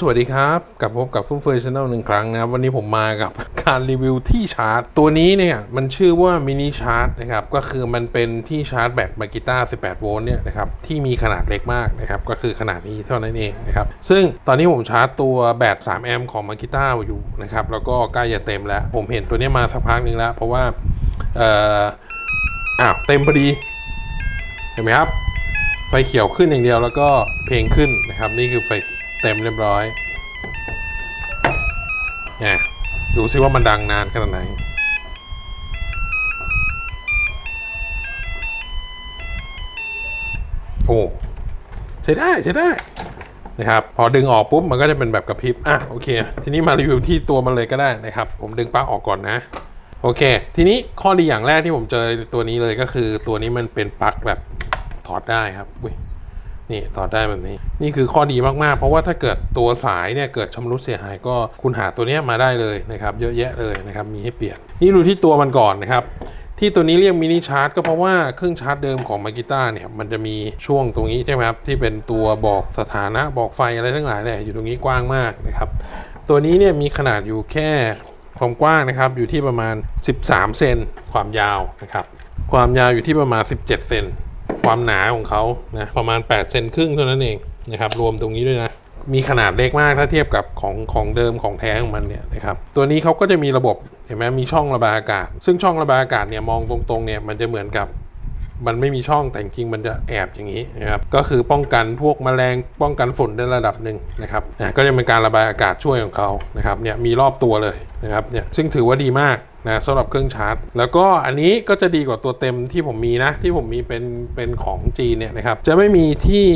สวัสดีครับกลับพบกับฟุ่มเฟือยชาแนลหนึ่งครั้งนะครับ วันนี้ผมมากับการรีวิวที่ชาร์จ ตัวนี้เนี่ยมันชื่อว่ามินิชาร์จนะครับ ก็คือมันเป็นที่ชาร์จแบตมากิต้า 18 โวลต์เนี่ยนะครับที่มีขนาดเล็กมากนะครับ ก็คือขนาดนี้เท่านั้นเองนะครับ ซึ่งตอนนี้ผมชาร์จตัวแบต 3 แอมป์ของมากิต้าอยู่นะครับ แล้วก็ใกล้จะเต็มแล้ว ผมเห็นตัวนี้มาสักพักหนึ่งแล้ว เพราะว่าเอ่ออ้าวเต็มพอดี เห็นไหมครับ ไฟเขียวขึ้นอย่างเดียวแล้วก็เพลงขึ้นนะครับ นี่คือไฟ เต็มเรียบร้อยเนี่ยดูซิว่ามันดังนานขนาดไหนโอ้ใช้ได้ใช้ได้นะครับพอดึงออกปุ๊บมันก็จะเป็นแบบกระพริบอะโอเค ทีนี้มารีวิวที่ตัวมันเลยก็ได้นะครับ ผมดึงปลั๊กออกก่อนนะ โอเค ทีนี้ข้อดีอย่างแรกที่ผมเจอตัวนี้เลยก็คือ ตัวนี้มันเป็นปลั๊กแบบถอดได้ครับอุ้ย นี่ถอดได้แบบนี้ นี่คือข้อดีมากๆ เพราะว่าถ้าเกิดตัวสายเนี่ยเกิดชำรุดเสียหายก็คุณหาตัวนี้มาได้เลยนะครับ เยอะแยะเลยนะครับ มีให้เปลี่ยน นี่ดูที่ตัวมันก่อนนะครับที่ตัวนี้เรียกมินิชาร์จก็เพราะว่าเครื่องชาร์จเดิมของมากิต้าเนี่ยมันจะมีช่วงตรงนี้ใช่ไหมครับที่เป็นตัวบอกสถานะบอกไฟอะไรทั้งหลายเนี่ยอยู่ตรงนี้กว้างมากนะครับ ตัวนี้เนี่ยมีขนาดอยู่แค่ความกว้างนะครับอยู่ที่ประมาณ 13 เซนความยาวนะครับความยาวอยู่ที่ประมาณ 17 เซน ความหนาของเขานะประมาณ8เซนครึ่งเท่านั้นเองนะครับรวมตรงนี้ด้วยนะมีขนาดเล็กมากถ้าเทียบกับของของเดิมของแท้ของมันเนี่ยนะครับตัวนี้เขาก็จะมีระบบเห็นไหมมีช่องระบายอากาศ ซึ่งช่องระบายอากาศเนี่ยมองตรงๆเนี่ยมันจะเหมือนกับ มันไม่มีช่องแต่จริงมันจะแอบอย่างนี้นะครับก็คือป้องกันพวกแมลงป้องกันฝุ่นได้ระดับหนึ่งนะครับอะก็จะเป็นการระบายอากาศช่วยของเขานะครับเนี่ยมีรอบตัวเลยนะครับเนี่ยซึ่งถือว่าดีมากนะสำหรับเครื่องชาร์จ แล้วก็อันนี้ก็จะดีกว่าตัวเต็มที่ผมมีนะ ที่ผมมีเป็นเป็นของจีนเนี่ยนะครับจะไม่มีที่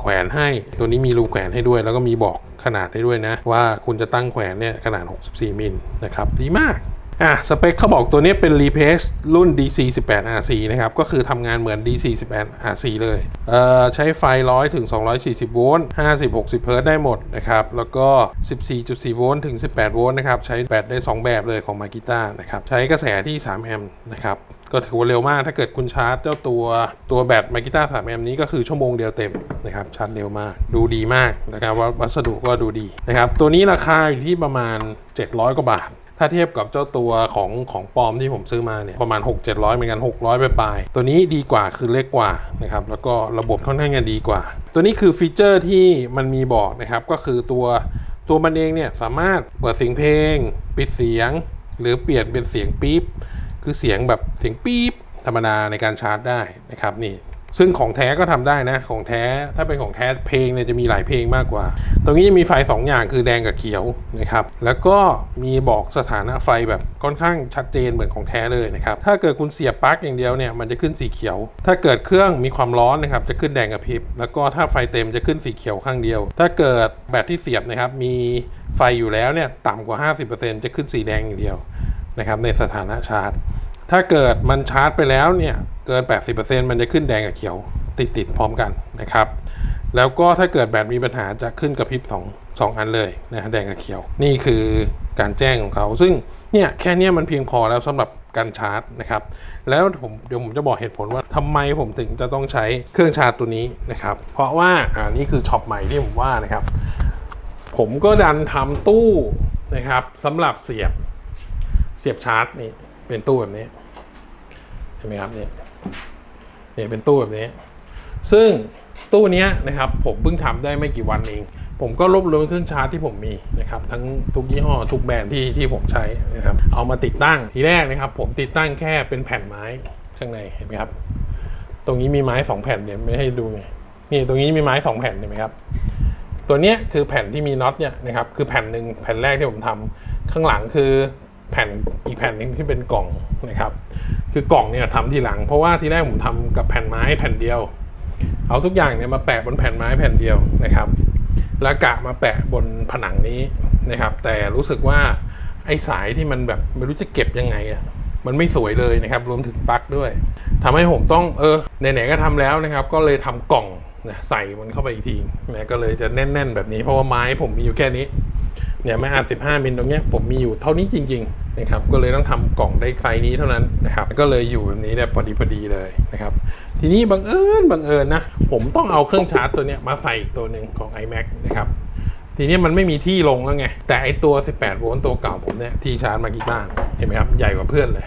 แขวนให้ตัวนี้มีรูแขวนให้ด้วย แล้วก็มีบอกขนาดให้ด้วยนะ ว่าคุณจะตั้งแขวนเนี่ยขนาด 64 มิลนะครับดีมาก อะสเปคเขาบอกตัวนี้เป็น r e p a c e รุ่น DC 18 RC นะครับ ก็คือทำงานเหมือน DC 18 RC เลยเอ่อใช้ไฟ 100 ถึง 240 โวลต์ 50 60 เฮิร์ตได้หมดนะครับ แล้วก็ 14.4 โวลต์ถึง 18 โวลต์นะครับ ใช้แบตได้ 2 แบบเลยของมากิต้านะครับ ใช้กระแสที่ 3 แอมป์นะครับก็ถือว่าเร็วมากถ้าเกิดคุณชาร์จเจ้าตัวตัวแบตมากิต้า3แอมป์นี้ก็คือชั่วโมงเดียวเต็มนะครับชาร์จเร็วมาก ดูดีมากนะครับว่าวัสดุก็ดูดีนะครับตัวนี้ราคาอยู่ที่ประมาณ 700 กว่าบาท ถ้าเทียบกับเจ้าตัวของของปลอมที่ผมซื้อมาเนี่ยประมาณ 6 700เหมือนกัน 600 ไปปลายตัวนี้ดีกว่าคือเล็กกว่านะครับแล้วก็ระบบค่อนข้างจะดีกว่า ตัวนี้คือฟีเจอร์ที่มันมีบอกนะครับก็คือตัวตัวมันเองเนี่ยสามารถเปิดเสียงเพลง ปิดเสียง หรือเปลี่ยนเป็นเสียงปี๊บคือเสียงแบบเสียงปี๊บธรรมดาในการชาร์จได้นะครับนี่ ซึ่งของแท้ก็ทำได้นะ ของแท้ถ้าเป็นของแท้เพลงเนี่ยจะมีหลายเพลงมากกว่า ตรงนี้จะมีไฟ 2 อย่างคือแดงกับเขียวนะครับ แล้วก็มีบอกสถานะไฟแบบค่อนข้างชัดเจนเหมือนของแท้เลยนะครับ ถ้าเกิดคุณเสียบปลั๊กอย่างเดียวเนี่ยมันจะขึ้นสีเขียว ถ้าเกิดเครื่องมีความร้อนนะครับจะขึ้นแดงกับพริบ แล้วก็ถ้าไฟเต็มจะขึ้นสีเขียวข้างเดียว ถ้าเกิดแบตที่เสียบนะครับมีไฟอยู่แล้วเนี่ยต่ำกว่า 50%จะขึ้นสีแดงอย่างเดียวนะครับในสถานะชาร์จ ถ้าเกิดมันชาร์จไปแล้วเนี่ย เกิน 80%มันจะขึ้นแดงกับเขียวติดติดๆพร้อมกันนะครับ แล้วก็ถ้าเกิดแบตมีปัญหาจะขึ้นกระพริบ2 2 อันเลยนะแดงกับเขียว นี่คือการแจ้งของเขา ซึ่งเนี่ยแค่เนี้ยมันเพียงพอแล้วสำหรับการชาร์จนะครับ แล้วผมเดี๋ยวผมจะบอกเหตุผลว่าทำไมผมถึงจะต้องใช้เครื่องชาร์จตัวนี้นะครับ เพราะว่าอ่านี่คือช็อปใหม่ที่ผมว่านะครับ ผมก็ดันทำตู้นะครับสำหรับเสียบเสียบชาร์จนี่เป็นตู้แบบนี้เห็นไหมครับเนี่ย เนี่ยเป็นตู้แบบนี้ ซึ่งตู้นี้นะครับผมเพิ่งทำได้ไม่กี่วันเอง ผมก็รวบรวมเครื่องชาร์จที่ผมมีนะครับทั้งทุกยี่ห้อทุกแบรนด์ที่ที่ผมใช้นะครับเอามาติดตั้งทีแรกนะครับ ผมติดตั้งแค่เป็นแผ่นไม้ข้างในเห็นไหมครับ ตรงนี้มีไม้สองแผ่นเนี่ยไม่ให้ดูไงนี่ตรงนี้มีไม้สองแผ่นเห็นไหมครับตัวนี้คือแผ่นที่มีน็อตเนี่ยนะครับคือแผ่นหนึ่งแผ่นแรกที่ผมทำข้างหลังคือ แผ่นอีกแผ่นหนึงที่เป็นกล่องนะครับ คือกล่องเนี่ยทำทีหลัง เพราะว่าทีแรกผมทำกับแผ่นไม้แผ่นเดียว เอาทุกอย่างเนี่ยมาแปะบนแผ่นไม้แผ่นเดียวนะครับ แล้วกะมาแปะบนผนังนี้นะครับ แต่รู้สึกว่าไอ้สายที่มันแบบไม่รู้จะเก็บยังไงอะมันไม่สวยเลยนะครับ รวมถึงปลั๊กด้วยทำให้ผมต้องเออไหนๆก็ทำแล้วนะครับ ก็เลยทำกล่องนะใส่มันเข้าไปอีกทีนะก็เลยจะแน่น ๆ แบบนี้เพราะว่าไม้ผมมีอยู่แค่นี้ เนี่ยม่อาจ15มิลตรงเนี้ยผมมีอยู่เท่านี้จริงๆนะครับก็เลยต้องทำกล่องได้ไซส์นี้เท่านั้นนะครับก็เลยอยู่แบบนี้เนี่ยพอดีพอดีเลยนะครับทีนี้บังเอิญบังเอิญนะผมต้องเอาเครื่องชาร์จตัวเนี้ยมาใส่อีกตัวหนึ่งของ iMac นะครับทีนี้มันไม่มีที่ลงแล้วไงแต่ไอตัว 18 โวลต์ตัวเก่าผมเนี่ยที่ชาร์จมากี่บ้านเห็นไหมครับใหญ่กว่าเพื่อนเลย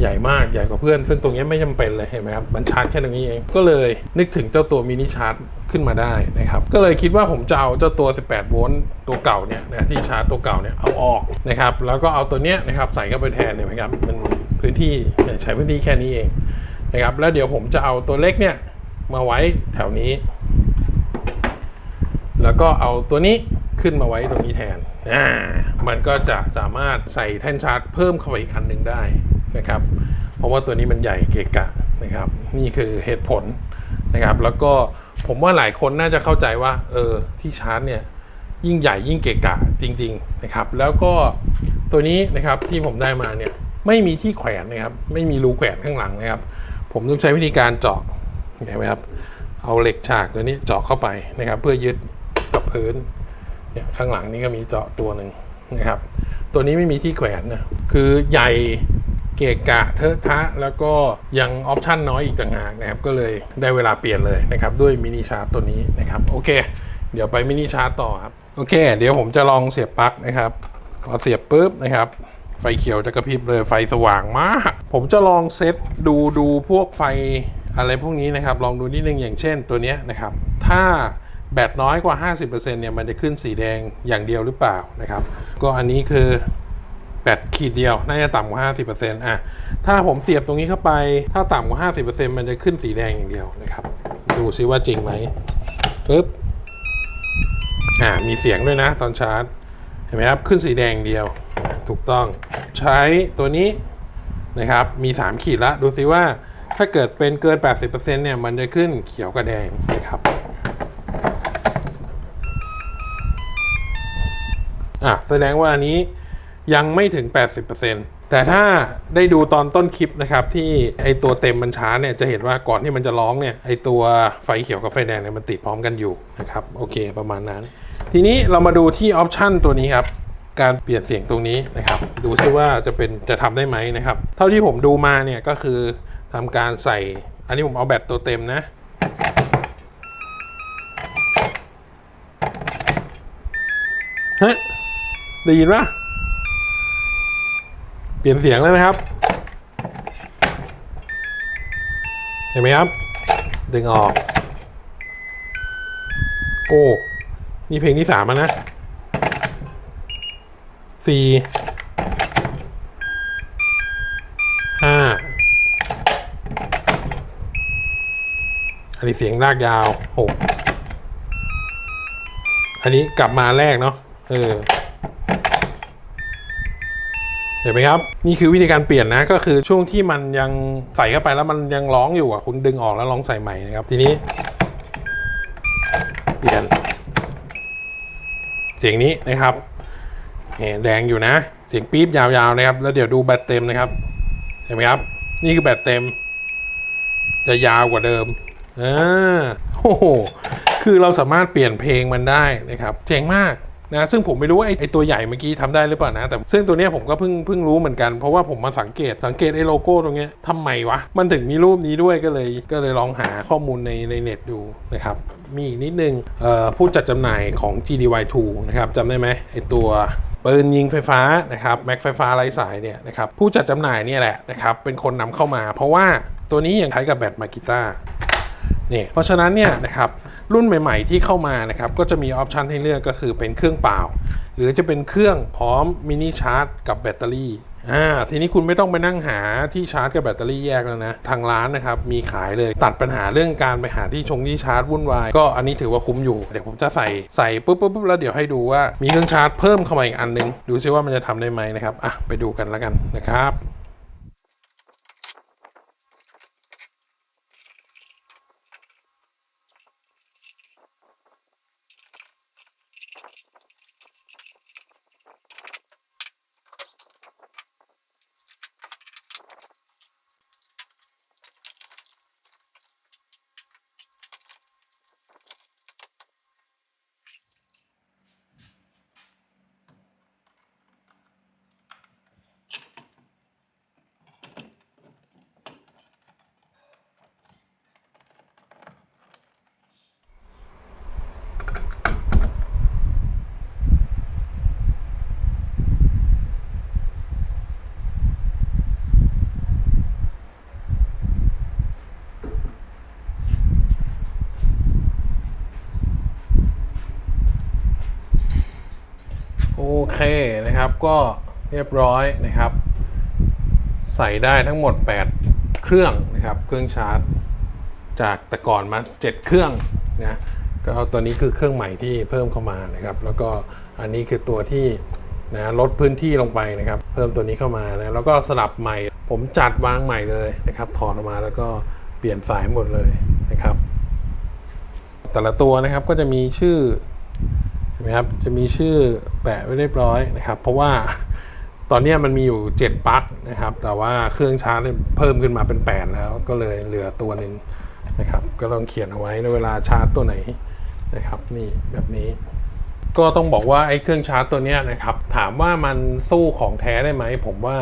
ใหญ่มากใหญ่กว่าเพื่อน ซึ่งตรงนี้ไม่จำเป็นเลยเห็นไหมครับมันชาร์จแค่ตรงนี้เองก็เลยนึกถึงเจ้าตัวมินิชาร์จขึ้นมาได้นะครับก็เลยคิดว่าผมจะเอาเจ้าตัว 18 โวลต์ตัวเก่าเนี่ยนะที่ชาร์จตัวเก่าเนี่ยเอาออกนะครับแล้วก็เอาตัวเนี้ยนะครับใส่เข้าไปแทนเนี่ยนะครับมันพื้นที่ใช้พื้นที่แค่นี้เองนะครับแล้วเดี๋ยวผมจะเอาตัวเล็กเนี่ยมาไว้แถวนี้ แล้วก็เอาตัวนี้ขึ้นมาไว้ตรงนี้แทนอ่ามันก็จะสามารถใส่แท่นชาร์จเพิ่มเข้าไปอีกอันหนึ่งได้ นะครับ เพราะว่าตัวนี้มันใหญ่เกะกะนะครับ นี่คือเหตุผลนะครับ แล้วก็ผมว่าหลายคนน่าจะเข้าใจว่า เออที่ชาร์จเนี่ยยิ่งใหญ่ยิ่งเกะกะจริง ๆนะครับ แล้วก็ตัวนี้นะครับที่ผมได้มาเนี่ยไม่มีที่แขวนนะครับ ไม่มีรูแขวนข้างหลังนะครับ ผมต้องใช้วิธีการเจาะเห็นไหมครับ เอาเหล็กฉากตัวนี้เจาะเข้าไปนะครับ เพื่อยึดกับพื้นเนี่ยข้างหลังนี่ก็มีเจาะตัวหนึ่งนะครับ ตัวนี้ไม่มีที่แขวนนะคือใหญ่ เกะกะเทอะทะ แล้วก็ยังออปชันน้อยอีกต่างหากนะครับ ก็เลยได้เวลาเปลี่ยนเลยนะครับ ด้วยมินิชาร์จตัวนี้นะครับ โอเค เดี๋ยวไปมินิชาร์จต่อครับ โอเค เดี๋ยวผมจะลองเสียบปลั๊กนะครับ พอเสียบปุ๊บนะครับไฟเขียวจะกระพริบเลยไฟสว่างมาก ผมจะลองเซตดูดูพวกไฟอะไรพวกนี้นะครับ ลองดูนิดนึงอย่างเช่นตัวนี้นะครับ ถ้าแบตน้อยกว่า 50%เนี่ยมันจะขึ้นสีแดงอย่างเดียวหรือเปล่านะครับ ก็อันนี้คือ แบตขีดเดียว น่าจะต่ำกว่า 50%อะ ถ้าผมเสียบตรงนี้เข้าไป ถ้าต่ำกว่า 50%มันจะขึ้นสีแดงอย่างเดียวนะครับ ดูซิว่าจริงไหมปึ๊บ อ่า มีเสียงด้วยนะตอนชาร์จ เห็นไหมครับ ขึ้นสีแดงเดียว ถูกต้อง ใช้ตัวนี้นะครับ มี 3 ขีดละ ดูซิว่าถ้าเกิดเป็นเกิน 80%เนี่ย มันจะขึ้นเขียวกับแดงนะครับอะแสดงว่าอันนี้ ยังไม่ถึง 80%แต่ถ้าได้ดูตอนต้นคลิปนะครับที่ไอตัวเต็มมันช้าเนี่ยจะเห็นว่าก่อนที่มันจะร้องเนี่ยไอตัวไฟเขียวกับไฟแดงเนี่ยมันติดพร้อมกันอยู่นะครับโอเคประมาณนั้น ทีนี้เรามาดูที่ออปชันตัวนี้ครับการเปลี่ยนเสียงตรงนี้นะครับ ดูซิว่าจะเป็นจะทำได้ไหมนะครับ เท่าที่ผมดูมาเนี่ยก็คือทำการใส่ อันนี้ผมเอาแบตตัวเต็มนะฮะได้ยินปะ ปลี่ยนเสียงแล้วนะครับ เห็นไหมครับ ดึงออก โอ้ นี่เพลงที่สามแล้วนะสี่ห้าอันนี้เสียงลากยาวหกอันนี้กลับมาแรกเนาะเออ เห็นไหมครับ นี่คือวิธีการเปลี่ยนนะ ก็คือช่วงที่มันยังใส่เข้าไปแล้วมันยังร้องอยู่อะคุณดึงออกแล้วลองใส่ใหม่นะครับ ทีนี้ เปลี่ยน เสียงนี้นะครับเห็นแดงอยู่นะ เสียงปี๊บยาวๆนะครับ แล้วเดี๋ยวดูแบตเต็มนะครับ เห็นไหมครับ นี่คือแบตเต็ม จะยาวกว่าเดิมอ่าโอ้โห คือเราสามารถเปลี่ยนเพลงมันได้นะครับ เจ๋งมาก นะซึ่งผมไม่รู้ว่าไอ้ไอตัวใหญ่เมื่อกี้ทำได้หรือเปล่านะ แต่ซึ่งตัวเนี้ยผมก็เพิ่งเพิ่งรู้เหมือนกัน เพราะว่าผมมาสังเกตสังเกตไอ้โลโก้ตรงเนี้ยทำไมวะ มันถึงมีรูปนี้ด้วยก็เลยก็เลยลองหาข้อมูลในในเน็ตดูนะครับ มีอีกนิดนึงผู้จัดจำหน่ายของ GDY2 นะครับจำได้ไหมไอตัวปืนยิงไฟฟ้านะครับแม็กไฟฟ้าไร้สายเนี่ยนะครับผู้จัดจำหน่ายเนี่ยแหละนะครับเป็นคนนำเข้ามา เพราะว่าตัวนี้ยังใช้กับแบตมากิต้า นี่เพราะฉะนั้นเนี่ยนะครับรุ่นใหม่ ๆ ที่เข้ามานะครับก็จะมีออปชันให้เลือกก็คือเป็นเครื่องเปล่า หรือจะเป็นเครื่องพร้อมมินิชาร์จกับแบตเตอรี่อ่าทีนี้คุณไม่ต้องไปนั่งหาที่ชาร์จกับแบตเตอรี่แยกแล้วนะ ทางร้านนะครับมีขายเลยตัดปัญหาเรื่องการไปหาที่ชงที่ชาร์จวุ่นวายก็อันนี้ถือว่าคุ้มอยู่ เดี๋ยวผมจะใส่ใส่ปุ๊บปุ๊บปุ๊บแล้วเดี๋ยวให้ดูว่ามีเครื่องชาร์จเพิ่มเข้ามาอีกอันนึง ดูซิว่ามันจะทำได้ไหมนะครับอะไปดูกันแล้วกันนะครับ นะครับก็เรียบร้อยนะครับ ใส่ได้ทั้งหมด 8 เครื่องนะครับ เครื่องชาร์จ จากแต่ก่อนมา 7 เครื่องนะก็เอาตัวนี้คือเครื่องใหม่ที่เพิ่มเข้ามานะครับ แล้วก็อันนี้คือตัวที่นะลดพื้นที่ลงไปนะครับ เพิ่มตัวนี้เข้ามานะแล้วก็สลับใหม่ ผมจัดวางใหม่เลยนะครับ ถอดออกมาแล้วก็เปลี่ยนสายหมดเลยนะครับ แต่ละตัวนะครับก็จะมีชื่อ เห็นไหมครับจะมีชื่อแปะไว้เรียบร้อยนะครับ เพราะว่าตอนนี้มันมีอยู่ 7ปลั๊กนะครับ แต่ว่าเครื่องชาร์จเพิ่มขึ้นมาเป็น 8 แล้ว ก็เลยเหลือตัวหนึ่งนะครับ ก็ต้องเขียนเอาไว้ในเวลาชาร์จตัวไหนนะครับ นี่แบบนี้ ก็ต้องบอกว่าไอ้เครื่องชาร์จตัวนี้นะครับ ถามว่ามันสู้ของแท้ได้ไหม ผมว่า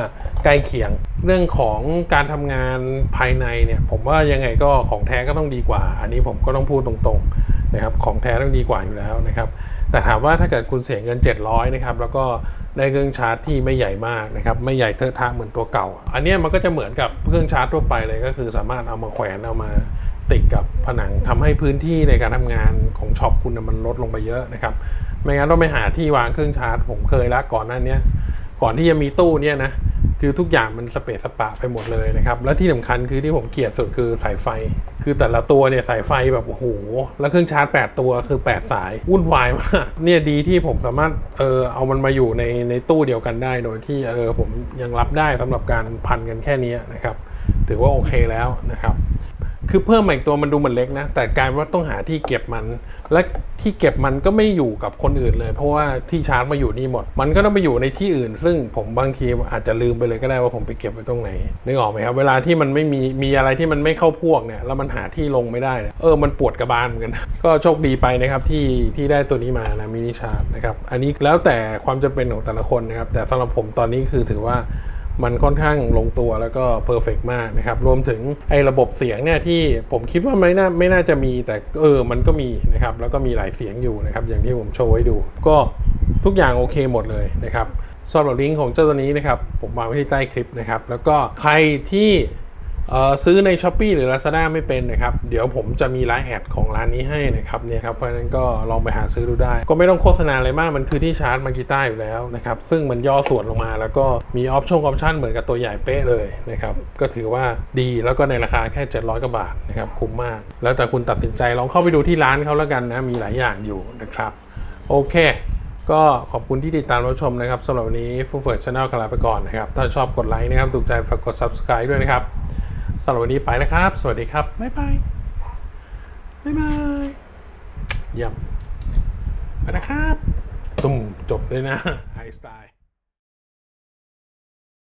ใกล้เคียงเรื่องของการทำงานภายในเนี่ย ผมว่ายังไงก็ของแท้ก็ต้องดีกว่า อันนี้ผมก็ต้องพูดตรงๆ นะครับของแท้ต้องดีกว่าอยู่แล้วนะครับแต่ถามว่าถ้าเกิดคุณเสียเงิน 700นะครับแล้วก็ได้เครื่องชาร์จที่ไม่ใหญ่มากนะครับไม่ใหญ่เทอะทะเหมือนตัวเก่า อันนี้มันก็จะเหมือนกับเครื่องชาร์จทั่วไปเลยก็คือสามารถเอามาแขวนเอามาติดกับผนังทำให้พื้นที่ในการทำงานของช็อปคุณมันลดลงไปเยอะนะครับไม่งั้นต้องไปหาที่วางเครื่องชาร์จผมเคยละก่อนหน้าเนี้ยก่อนที่จะมีตู้เนี่ยนะ คือทุกอย่างมันสเปซสปะไปหมดเลยนะครับ และที่สำคัญคือที่ผมเกลียดสุดคือสายไฟ คือแต่ละตัวเนี่ยสายไฟแบบโอ้โห แล้วเครื่องชาร์จ 8 ตัวคือ 8 สายวุ่นวายมาก เนี่ยดีที่ผมสามารถเออเอามันมาอยู่ในในตู้เดียวกันได้ โดยที่เออผมยังรับได้สำหรับการพันกันแค่นี้นะครับ ถือว่าโอเคแล้วนะครับ คือเพิ่มมาอีกตัวมันดูเหมือนเล็กนะ แต่กลายว่าต้องหาที่เก็บมัน และที่เก็บมันก็ไม่อยู่กับคนอื่นเลย เพราะว่าที่ชาร์จมาอยู่นี่หมด มันก็ต้องไปอยู่ในที่อื่น ซึ่งผมบางทีอาจจะลืมไปเลยก็ได้ว่าผมไปเก็บไว้ตรงไหนนึกออกไหมครับ เวลาที่มันไม่มีมีอะไรที่มันไม่เข้าพวกเนี่ยแล้วมันหาที่ลงไม่ได้เออมันปวดกระบาลเหมือนกันก็โชคดีไปนะครับที่ที่ได้ตัวนี้มานะมินิชาร์จนะครับอันนี้แล้วแต่ความจำเป็นของแต่ละคนนะครับแต่สำหรับผมตอนนี้คือถือว่า มันค่อนข้างลงตัวแล้วก็เพอร์เฟกมากนะครับ รวมถึงไอ้ระบบเสียงเนี่ยที่ผมคิดว่าไม่น่าไม่น่าจะมีแต่เออมันก็มีนะครับ แล้วก็มีหลายเสียงอยู่นะครับ อย่างที่ผมโชว์ให้ดู ก็ทุกอย่างโอเคหมดเลยนะครับสำหรับลิงก์ของเจ้าตัวนี้นะครับ ผมวางไว้ที่ใต้คลิปนะครับ แล้วก็ใครที่ ซื้อใน s h อ p e e หรือ Lazada ไม่เป็นนะครับ เดี๋ยวผมจะมีไลน์แอดของร้านนี้ให้นะครับเนี่ยครับเพราะฉะนั้นก็ลองไปหาซื้อดูได้ ก็ไม่ต้องโฆษณาอะไรมากมันคือที่ชาร์จมากีต้าอยู่แล้วนะครับ ซึ่งมันย่อส่วนลงมาแล้วก็มีออปชั่นออปชั่นเหมือนกับตัวใหญ่เป๊ะเลยนะครับก็ถือว่าดีแล้วก็ในราคาแค่ 700กว่าบาทนะครับคุ้มมาก แล้วแต่คุณตัดสินใจลองเข้าไปดูที่ร้านเขาแล้วกันนะมีหลายอย่างอยู่นะครับโอเคก็ขอบคุณที่ติดตามรับชมนะครับสำหรับวันนี้ฟูเฟิร์ชาแนลขอลาไปก่อนนะครับ ถ้าชอบกดไลค์นะครับ ถูกใจฝากกด subscribe ด้วยนะครับ สำหรับวันนี้ไปแล้วครับ สวัสดีครับ บ๊ายบาย บ๊ายบายเยี่ยมไปนะครับ ตุ้มจบเลยนะไฮสไตล์